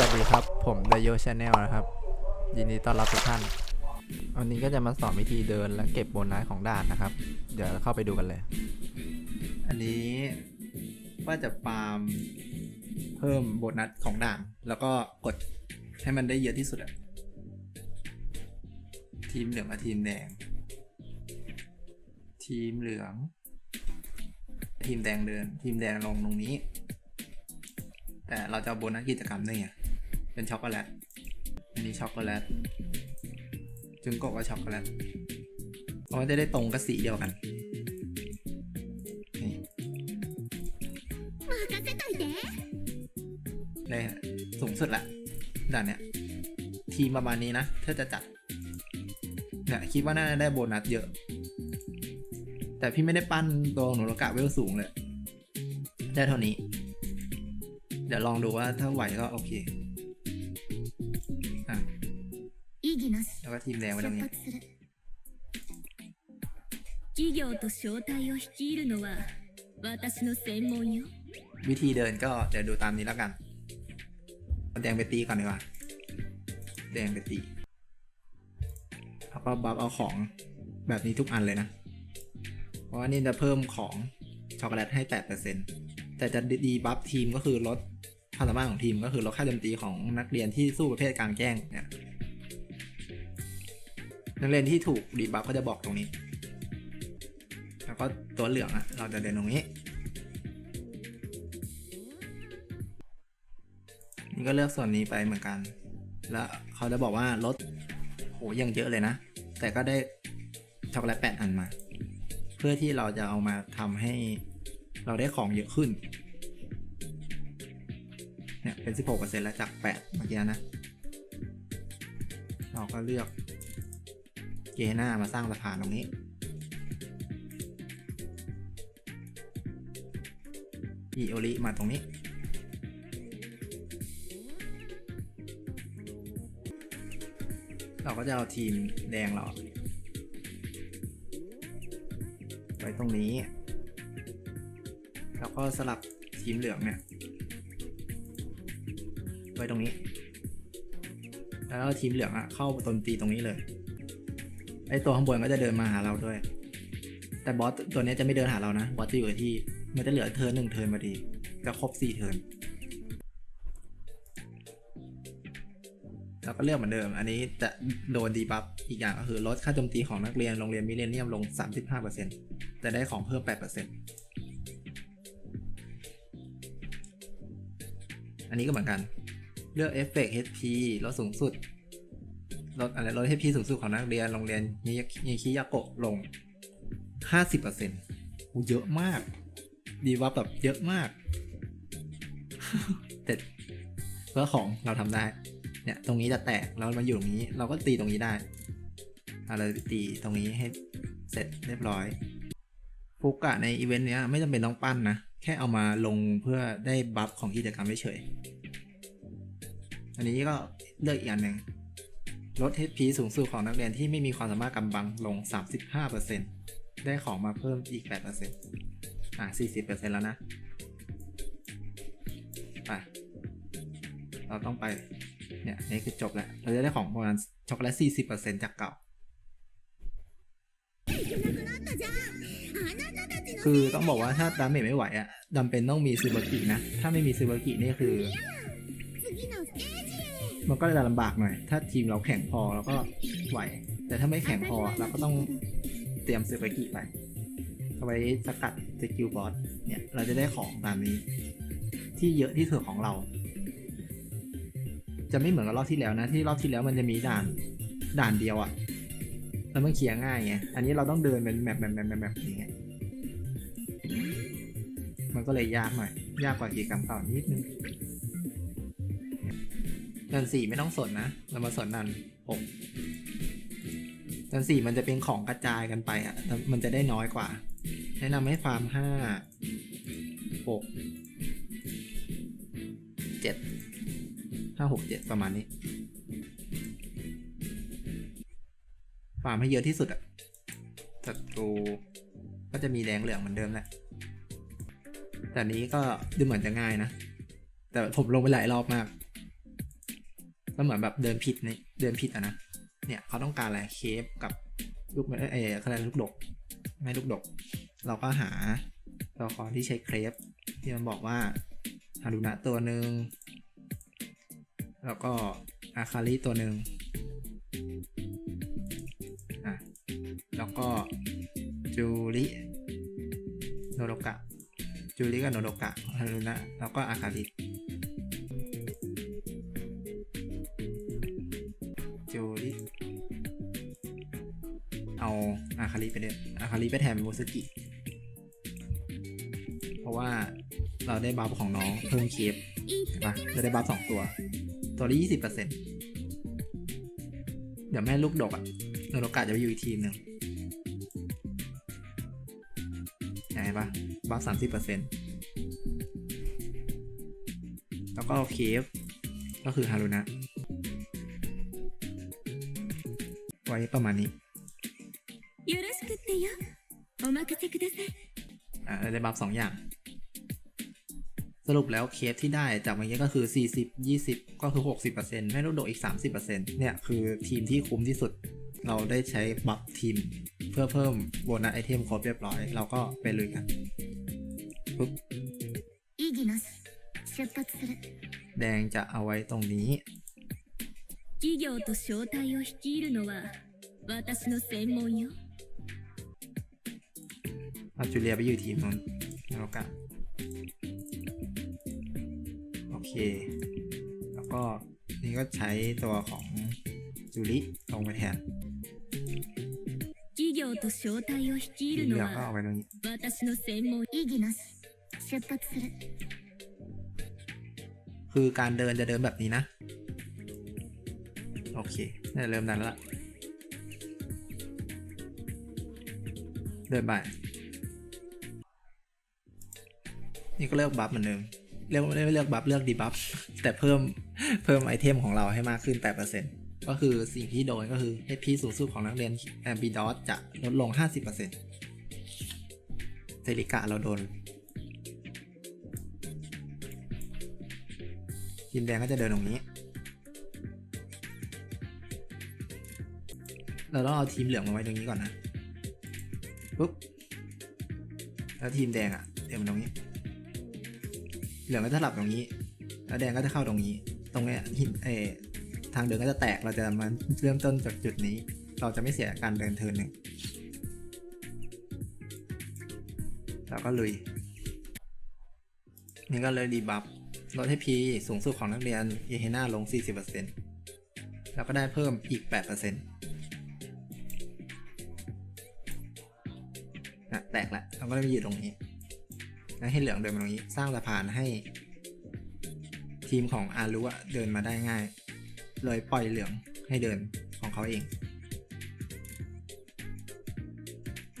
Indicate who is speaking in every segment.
Speaker 1: วัสดีครับ ผมเดโยชาแนลนะครับ ยินดีต้อนรับทุกท่าน วันนี้ก็จะมาสอนวิธีเดินและเก็บโบนัสของด่านนะครับ เดี๋ยวเข้าไปดูกันเลย อันนี้ว่าจะปาล์มเพิ่มโบนัสของด่าน แล้วก็กดให้มันได้เยอะที่สุดอะทีมเหลืองกับทีมแดง ทีมเหลือง ทีมแดงเดิน ทีมแดงลงตรงนี้ แต่เราจะโบนัสกิจกรรมได้ไง เป็นช็อกโกแลต อันนี้ช็อกโกแลต จุงโกะก็ช็อกโกแลตเพราะจะได้ตรงกับสีเดียวกันนี่
Speaker 2: เล
Speaker 1: ยสูงสุดละด่านเนี้ย ทีมประมาณนี้นะ ถ้าจะจัด เนี่ยคิดว่าน่าจะได้โบนัสเยอะ แต่พี่ไม่ได้ปั้นตัวหนูรกะเวลสูงเลย ได้เท่านี้ เดี๋ยวลองดูว่าถ้าไหวก็โอเควก็ทีมแดงไว้
Speaker 2: 出
Speaker 1: ตรงนี้
Speaker 2: 発する
Speaker 3: 企業と招待を率いるのは私の専門よ
Speaker 1: วิธีเดินก็เดี๋ยวดูตามนี้แล้วกันเอาแดงไปตีก่อนดีกว่า แดงไปตี แล้วก็บัฟเอาของแบบนี้ทุกอันเลยนะ เพราะว่านี่จะเพิ่มของช็อกโกแลตให้ 8%แต่จะดีบัฟทีมก็คือลดความสามารถของทีมก็คือลดค่าโจมตีของนักเรียนที่สู้ประเภทกลางแจ้งเนี่ย นักเรียนที่ถูกดีบัฟก็จะบอกตรงนี้ แล้วก็ตัวเหลืองอะเราจะเดินตรงนี้ นี่ก็เลือกส่วนนี้ไปเหมือนกัน แล้วเขาจะบอกว่าลดโหยังเยอะเลยนะ แต่ก็ได้ช็อกโกแลตแปดอันมา เพื่อที่เราจะเอามาทำให้เราได้ของเยอะขึ้น เนี่ยเป็น 16%แล้วจาก 8 เมื่อกี้นะ เราก็เลือก เกน่ามาสร้างสะพานตรงนี้ อีโอริมาตรงนี้ เราก็จะเอาทีมแดงเราไว้ตรงนี้ แล้วก็สลับทีมเหลืองเนี่ย ไว้ตรงนี้ แล้วทีมเหลืองอะเข้าโจมตีตรงนี้เลย ไอตัวข้างบนก็จะเดินมาหาเราด้วย แต่บอสตัวนี้จะไม่เดินหาเรานะ บอสจะอยู่ที่ มันจะเหลือเทิร์นหนึ่งเทิร์นพอดีจะครบสี่เทิร์นเราก็เลือกเหมือนเดิม อันนี้จะโดนดีบัฟอีกอย่างก็คือลดค่าโจมตีของนักเรียนโรงเรียนมิเลเนียมลง 35%แต่ได้ของเพิ่ม 8%อันนี้ก็เหมือนกัน เลือกเอฟเฟกต์ HP ลดสูงสุด ลดอะไรลด HP สูงสุดของนักเรียนโรงเรียนยิยิคิยาโกะลง 50%โอ้เยอะมาก ดีว่าแบบเยอะมาก แต่เพื่อของเราทำได้ เนี่ย ตรงนี้จะแตกแล้วมันอยู่ตรงนี้ เราก็ตีตรงนี้ได้เราตีตรงนี้ให้เสร็จเรียบร้อยฟุกอะในอีเวนต์เนี้ยไม่จำเป็นต้องปั้นนะ แค่เอามาลงเพื่อได้บัฟของกิจกรรมเฉยอันนี้ก็เลือกอีกอันหนึ่ง ลด HP สูงสุดของนักเรียนที่ไม่มีความสามารถกำบังลง 35%ได้ของมาเพิ่มอีก 8%อะ 40%แล้วนะ ไป เราต้องไป เนี่ย นี่คือจบแล้ว เราจะได้ของประมาณช็อกโกแลต 40%จากเก่า คือต้องบอกว่าถ้าดาเมจไม่ไหวอะจำเป็นต้องมีซูเบอร์กินะ ถ้าไม่มีซูเบอร์กินี่คือ มันก็จะลำบากหน่อย ถ้าทีมเราแข่งพอเราก็ไหว แต่ถ้าไม่แข่งพอเราก็ต้องเตรียมเบอร์กิไปเอาไว้สกัดสกิลบอสเนี่ยเราจะได้ของตามนี้ ที่เยอะที่สุดของเรา จะไม่เหมือนกับรอบที่แล้วนะ ที่รอบที่แล้วมันจะมีด่านด่านเดียวอะแล้วมันเคลียร์ง่ายไงอันนี้เราต้องเดินเป็นแมปแมปแมปแมปแมปอย่างเงี้ยมันก็เลยยากหน่อย ยากกว่ากิจกรรมเก่านิดนึง ดันสี่ไม่ต้องสนนะ เรามาสนดันหกดันสี่มันจะเป็นของกระจายกันไปอะ มันจะได้น้อยกว่า แนะนำให้ฟาร์มห้าหกเจ็ดห้าหกเจ็ดประมาณนี้ ฟาร์มให้เยอะที่สุดอะศัตรูก็จะมีแดงเหลืองเหมือนเดิมแหละ แต่นี้ก็ดูเหมือนจะง่ายนะ แต่ผมลงไปหลายรอบมาก ก็เหมือนแบบเดินผิดในเดินผิดอะนะเนี่ยเขาต้องการอะไรเคฟกับลูกเอออะไรลูกดกไม่ลูกดก เราก็หาตัวละครที่ใช้เครปที่มันบอกว่าฮารุนะตัวหนึ่งแล้วก็อาคาริตัวหนึ่งอะแล้วก็จูริโนโรกะจูริกับโนโรกะฮารุนะแล้วก็อาคาริ รีไปแทนโมสกิ เพราะว่าเราได้บัฟของน้องเพิ่มเคฟนะจะได้บัฟสองตัว ตัวละยี่สิบเปอร์เซ็นต์เดี๋ยวแม่ลูกดกอะโนโนกะจะไปอยู่อีกทีมหนึ่งยังไงปะบัฟสามสิบเปอร์เซ็นต์แล้วก็เคฟก็คือฮารุนะ ไว้ประมาณนี้
Speaker 3: よお任せください
Speaker 1: อ่าได้บัฟสองอย่าง สรุปแล้วเคสที่ได้จากเมื่อกี้ก็คือ 40 20 ก็คือ 60%แม่ลูกดกอีก 30%เนี่ยคือทีมที่คุ้มที่สุด เราได้ใช้บัฟทีม เพื่อเพิ่มโบนัสไอเทมครบเรียบร้อย เราก็ไปลุยกันปุ๊บ
Speaker 2: 異議なし出発する
Speaker 1: แดงจะเอาไว้ตรงนี้
Speaker 3: 企業と商隊を率いるのは私の専門よ
Speaker 1: เอาจูเลียไปอยู่ทีมนู้นแล้วกันโอเค แล้วก็นี่ก็ใช้ตัวของจูริลงไปแทน
Speaker 3: 企業と商隊を率い
Speaker 1: ที
Speaker 3: る
Speaker 1: เห
Speaker 3: の
Speaker 1: ลือก็เอา
Speaker 3: は
Speaker 1: ไว้ตรงนี้
Speaker 3: 私の専門
Speaker 2: 異議なし出発する
Speaker 1: คือการเดินจะเดินแบบนี้นะ โอเคน่าจะเริ่มนั้นละ เดินไป นี่ก็เลือกบัฟเหมือนเดิมเลือกไม่เลือกบัฟเลือกดีบัฟแต่เพิ่มเพิ่มไอเทมของเราให้มากขึ้น 8%ก็คือสิ่งที่โดนก็คือ HP สูงสุดของนักเรียนแอมบีดอสจะลดลง 50%เซริกะเราโดนทีมแดงก็จะเดินตรงนี้ เราต้องเอาทีมเหลืองมาไว้ตรงนี้ก่อนนะปุ๊บแล้วทีมแดงอะ่ะเดี๋ยวมันตรงนี้ เหลืองก็จะสลับตรงนี้ แล้วแดงก็จะเข้าตรงนี้ ตรงเนี้ยหินเอทางเดินก็จะแตกเราจะมาเริ่มต้นจากจุดนี้ เราจะไม่เสียการเดินเทินหนึ่งแล้วก็ลุย นี่ก็เลยดีบัฟลดให้พีสูงสุดของนักเรียนเยเฮนาลง 40%แล้วก็ได้เพิ่มอีก 8%นะแตกแล้วเราก็ได้มาอยู่ตรงนี้ แล้วให้เหลืองเดินมาตรงนี้สร้างสะพานให้ ทีมของอารุะเดินมาได้ง่าย เลยปล่อยเหลืองให้เดินของเขาเอง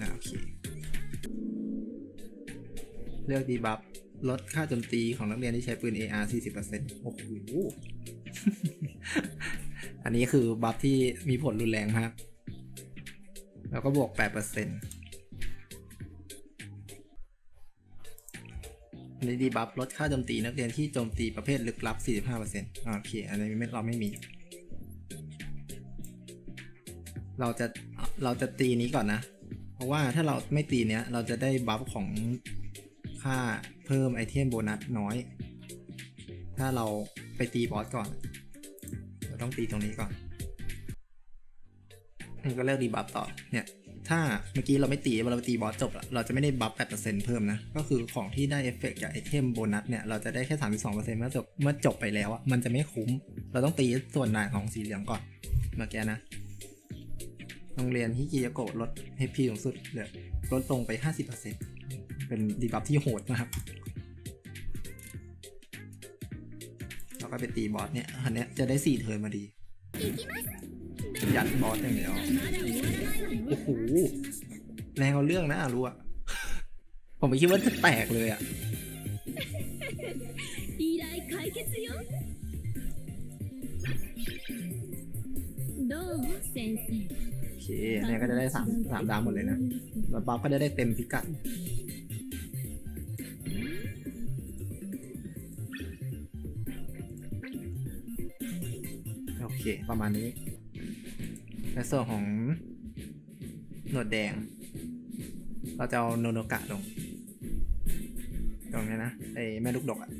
Speaker 1: อะโอเคเลือกดีบัฟลดค่าโจมตีของนักเรียนที่ใช้ปืน AR 40%โอ้โห อันนี้คือบัฟที่มีผลรุนแรงมาก แล้วก็บวก 8% ดีบัฟลดค่าโจมตีนักเรียนที่โจมตีประเภทลึกลับ 45%อ่าโอเค อันนี้ไม่เราไม่มี เราจะ เราจะตีนี้ก่อนนะ เพราะว่าถ้าเราไม่ตีเนี้ย เราจะได้บัฟของค่าเพิ่มไอเทมโบนัสน้อย ถ้าเราไปตีบอสก่อน เราต้องตีตรงนี้ก่อนนี่ก็เลือกดีบัฟต่อ เนี่ย ถ้าเมื่อกี้เราไม่ตีเราไปตีบอสจบละเราจะไม่ได้บัฟ 8%เพิ่มนะ ก็คือของที่ได้เอฟเฟกต์จากไอเทมโบนัสเนี่ย เราจะได้แค่ 32%เมื่อจบเมื่อจบไปแล้วอะมันจะไม่คุ้ม เราต้องตีส่วนหนาของสีเหลืองก่อน เมื่อกี้นะ โรงเรียนฮิกิยาโกะลด HP สูงสุดเหลือลดลงไป 50%เป็นดีบัฟที่โหดมากเราก็ไปตีบอสเนี่ยอันเนี้ยจะได้4เทิร์นมาดี ยัดบอสอย่างเดียวโอ้โหแรงเอาเรื่องนะรู้อะผมไม่คิดว่าจะแตกเลยอะโอเคเนี่ยก็จะได้สามสามดาวหมดเลยนะแล้วบอฟก็จะได้เต็มพิกัดโอเค ประมาณนี้ ในส่วนของหนวดแดง เราจะเอาโนโนกะลง ตรงนี้นะไอ้แม่ลูกดกอะ่ะ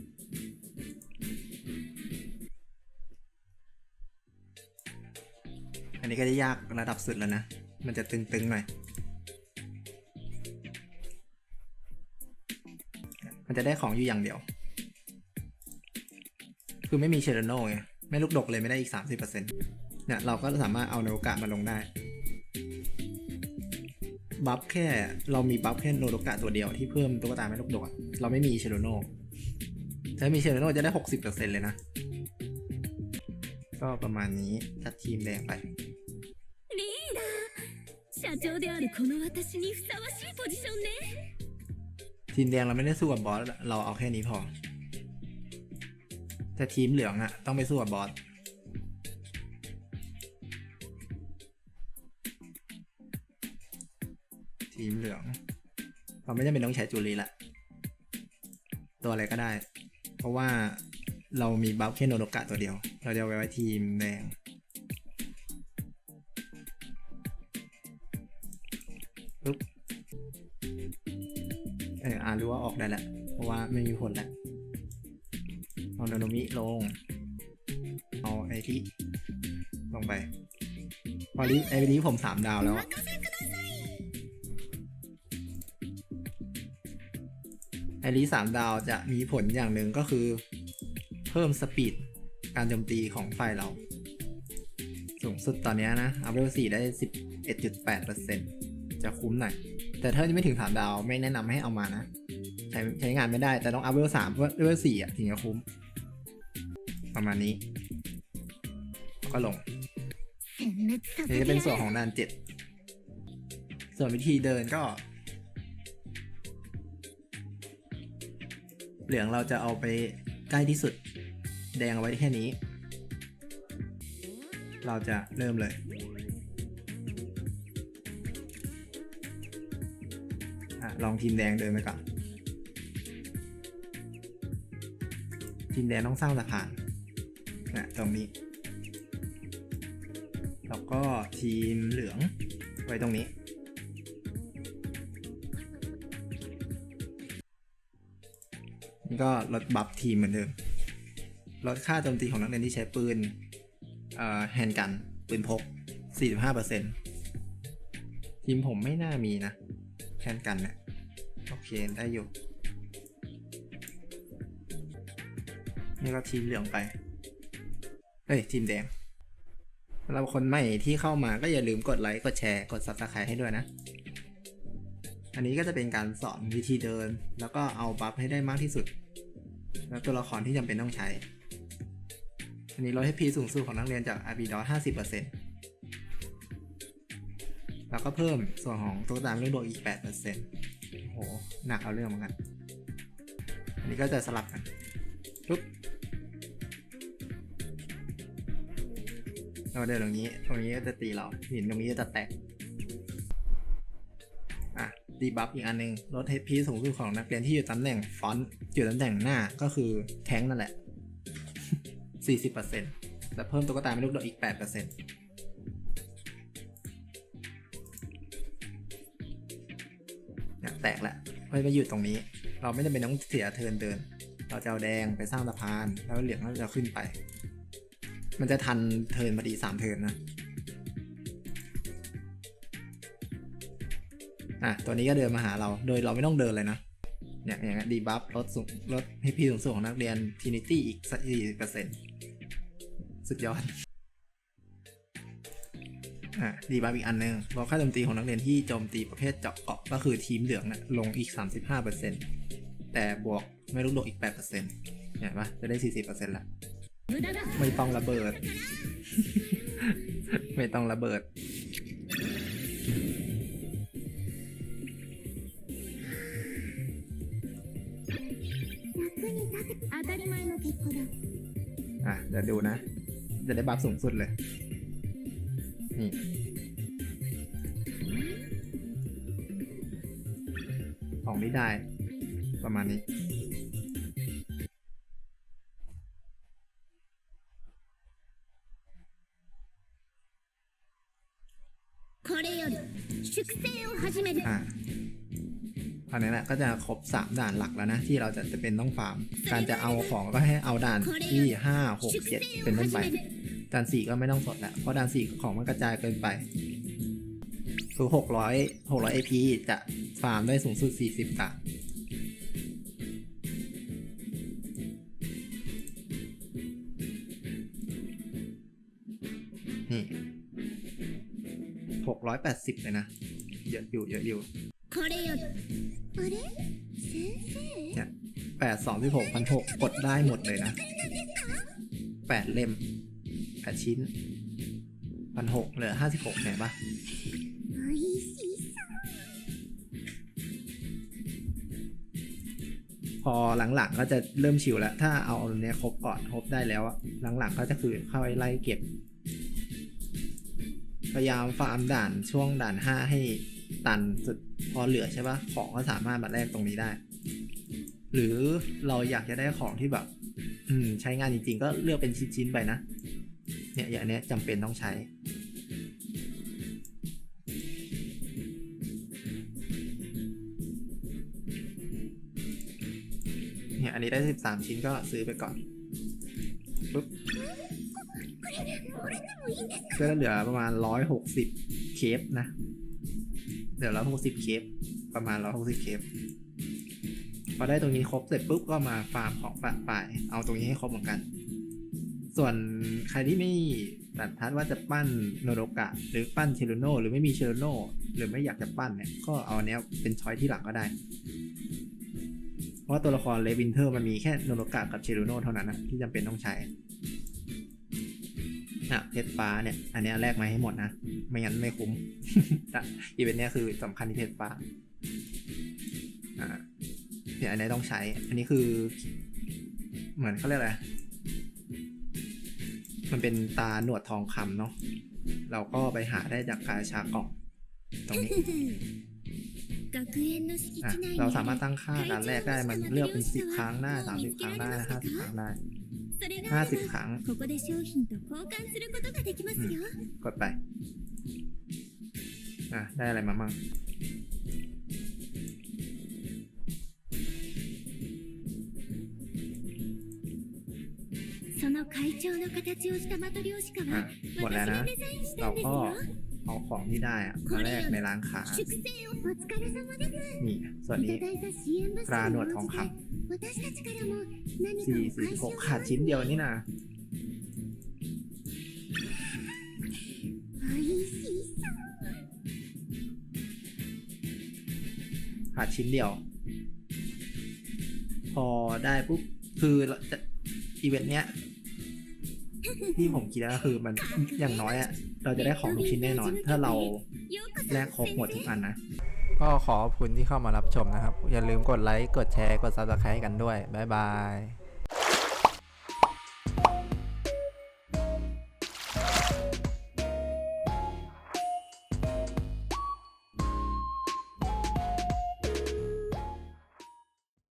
Speaker 1: อันนี้ก็จะยากระดับสุดแล้วนะ มันจะตึงๆหน่อย มันจะได้ของอยู่อย่างเดียว คือไม่มีเชโรโน่ไง ไม่ลูกดกเลยไม่ได้อีก 30%เเนี่ยเราก็สามารถเอาโนโกะมาลงได้ บัฟแค่เรามีบัฟแค่โนโกะตัวเดียวที่เพิ่มตุ๊กตาไม่ลูกดกเราไม่มีเชโดโนถ้ามีเชโดโนจะได้หกสิบเปอร์เซ็นเลยนะ ก็ประมาณนี้ทัดทีมแดงไปทีมแดงเราไม่ได้สู้กับบอสเราเอาแค่นี้พอ แต่ทีมเหลืองอะต้องไปสู้กับบอส ทีมเหลือง เราไม่จำเป็นต้องใช้จูลีละ ตัวอะไรก็ได้ เพราะว่าเรามีบัฟแค่โนโนกะตัวเดียว เราจะเอาไว้ไว้ทีมแดงปึ๊บเอออ่านรู้ว่าออกได้แล้วเพราะว่าไม่มีผลแล้วเอาโนโนมิลง เอาไอที่ลงไปพอลิไอนี้ผมสามดาวแล้วอะ อรี่สามดาวจะมีผลอย่างหนึ่งก็คือ เพิ่มสปีดการโจมตีของไฟเรา สูงสุดตอนนี้นะ อัพเลเวล4ได้สิบเอ็ดจุดแปดเปอร์เซ็นจะคุ้มหน่อย แต่ถ้ายังไม่ถึงสามดาวไม่แนะนำให้เอามานะ ใช้ใช้งานไม่ได้แต่ต้องอัพเลเวล3เลเวล4อะถึงจะคุ้ม ประมาณนี้ ก็ลงนี่จะเป็นส่วนของด่านเจ็ดส่วนวิธีเดินก็ เหลืองเราจะเอาไปใกล้ที่สุด แดงเอาไว้แค่นี้ เราจะเริ่มเลยอลองทีมแดงเดินไปก่อนทีมแดงต้องสร้างสะพานนะตรงนี้ แล้วก็ทีมเหลืองไว้ตรงนี้ ก็ลดบัฟทีมเหมือนเดิม ลดค่าโจมตีของนักเรียนที่ใช้ปืนเอ่อแฮนด์กัน ปืนพก 45%ทีมผมไม่น่ามีนะแฮนด์กันเนี่ยโอเค ได้อยู่นี่ก็ทีมเหลืองไป เฮ้ย ทีมแดงสำหรับคนใหม่ที่เข้ามาก็อย่าลืมกดไลค์ กดแชร์ กด subscribe ให้ด้วยนะ อันนี้ก็จะเป็นการสอนวิธีเดิน แล้วก็เอาบัฟให้ได้มากที่สุด แล้วตัวละครที่จำเป็นต้องใช้ อันนี้ลดให้พีสูงสุดของนักเรียนจาก r b d o 50%แล้วก็เพิ่มส่วนของตัวตามเรื่องดวงอีก8%โอ้โห หนักเอาเรื่องเหมือนกัน อันนี้ก็จะสลับกันปุ๊บเราเดินตรงนี้ ตรงนี้ก็จะตีเราหินตรงนี้ก็จะแตก ดีบัฟอีกอันหนึงลดเฮพีสูงสุดของนักเรียนที่อยู่ตำแหน่งฟอนต์อยู่ตำแหน่งหน้าก็คือแท้งนั่นแหละ 40%แต่เพิ่มตุ๊กตาไม่ลูกดอกอีก 8%เนี่ยแตกละไม่ไปอยู่ตรงนี้ เราไม่จำเป็นต้องเสียเทินเดิน เราจะเอาแดงไปสร้างสะพาน แล้วเหลืองก็จะขึ้นไป มันจะทันเทินพอดีสามเทินนะ อะตัวนี้ก็เดินมาหาเรา โดยเราไม่ต้องเดินเลยนะ เนี่ยอย่างเงี้ยดีบัฟลดสูงลดให้พี่สูงสูงของนักเรียนทีนิตี้อีกสี่เปอร์เซ็นต์สุดยอด อะดีบัฟอีกอันหนึ่งลดค่าโจมตีของนักเรียนที่โจมตีประเภทเจาะเกาะก็คือทีมเหลืองนะลงอีกสามสิบห้าเปอร์เซ็นต์แต่บวกไม่ลุกโดดอีก 8%เซ็นต์เนี่ยปะจะได้สี่สิบเปอร์เซ็นต์ละไม่ต้องระเบิด ไม่ต้องระเบิด อะเดี๋ยวดูนะ จะได้บัฟสูงสุดเลย นี่ ของนี้ได้ ประมาณนี้ ครบ 3 ด่านหลักแล้วนะ ที่เราจะจะเป็นต้องฟาร์ม การจะเอาของก็ให้เอาด่านที่ 5 6
Speaker 3: 7
Speaker 1: เป็นต้นไปด่าน 4 ก็ไม่ต้องสดแล้วเพราะด่าน 4 ของมันกระจายเกินไป คือ 600 600 AP จะฟาร์มได้สูงสุด 40ตานี่หกร้อยแปดสิบเลยนะ เยอะอยู่เยอะอยู่
Speaker 3: これより
Speaker 2: あれ先生
Speaker 1: เนี่ยแปดสองที่หกพันหกกดได้หมดเลยนะแปดเล่มแปดชิ้นพันหกเหลือห้าสิบหกเห็นปะ
Speaker 2: おいしそ
Speaker 1: พอหลังๆก็จะเริ่มชิวแล้ว ถ้าเอาอันเนี้ยครบก่อนครบได้แล้วอะหลังๆก็จะคือเข้าไปไล่เก็บ พยายามฟาร์มด่านช่วงด่านห้าให้ ตันสุดพอเหลือใช่ปะของก็สามารถมาแลกตรงนี้ได้ หรือเราอยากจะได้ของที่แบบ อืม ใช้งานจริงๆ ก็เลือกเป็นชิ้นๆไปนะ เนี่ยอย่างเนี้ยจำเป็นต้องใช้เนี่ยอันนี้ได้ 13 ชิ้นก็ซื้อไปก่อนปุ๊บก็เหลือประมาณ 160 เคฟนะ เหลือ160เคฟประมาณ160เคฟพอได้ตรงนี้ครบเสร็จปุ๊บก็มาฟาร์มของปะป่าย เอาตรงนี้ให้ครบเหมือนกัน ส่วนใครที่ไม่ตัดทัดว่าจะปั้นโนโรกะ หรือปั้นเชโรโนหรือไม่มีเชโรโนหรือไม่อยากจะปั้นเนี่ยก็เอาเนี้ยเป็นช้อยที่หลังก็ได้ เพราะว่าตัวละครเลวินเทอร์มันมีแค่โนโรกะกับเชโรโนเท่านั้นนะที่จำเป็นต้องใช้่ะเพชรฟ้าเนี่ย อันนี้แลกมาให้หมดนะ ไม่งั้นไม่คุ้มอีเวนต์เนี้ยคือสำคัญที่เพชรฟ้าอ่าเนี่ยอันนี้ต้องใช้ อันนี้คือ เหมือนเขาเรียกอะไรมันเป็นตาหนวดทองคำเนาะเราก็ไปหาได้จากกาชากล่องตรงนี้เราสามารถตั้งค่าการแลกได้มันเลือกเป็นสิบครั้งหน้าสามสิบครั้งหน้าห้าสิบครั้งหน้า
Speaker 3: それが
Speaker 1: ห้า
Speaker 3: あれ
Speaker 1: สิบ
Speaker 3: ば
Speaker 1: ครั้ง
Speaker 3: ここで商品と交換することができますよ、
Speaker 1: กดไป อ่ะ ได้อะไรมามั่ง
Speaker 3: その会長の形をしたマトリョーシカ
Speaker 1: อ่ะ
Speaker 3: は
Speaker 1: หมดแล้ว
Speaker 3: 私
Speaker 1: นะ
Speaker 3: がデザインし
Speaker 1: เรา
Speaker 3: たんです
Speaker 1: ก็
Speaker 3: よ
Speaker 1: เอาของที่ได้อะมาแลกในร้านค้า
Speaker 3: 粛清を
Speaker 2: お疲れ様です
Speaker 1: นี่ ส่วน
Speaker 2: い
Speaker 1: นี้
Speaker 2: ただいた支援物資
Speaker 1: ตราหนวด
Speaker 2: に
Speaker 1: ทอง
Speaker 2: 応
Speaker 1: ค
Speaker 2: じて私たちからも何か ำ
Speaker 1: สี่สิ
Speaker 2: บ
Speaker 1: หกขาดชิ้นเดียวนี่นะขาดชิ้นเดียว พอได้ปุ๊บ คืออีเวนต์เนี้ยที่ผมคิดแล้คือมันอย่างน้อยอะเราจะได้ของทุกชิ้นแน่นอน ถ้าเราแลกครบหมดทุกอันนะ ก็ขอขอบคุณที่เข้ามารับชมนะครับ อย่าลืมกดไลค์ กดแชร์ กด subscribe กันด้วย บ๊ายบาย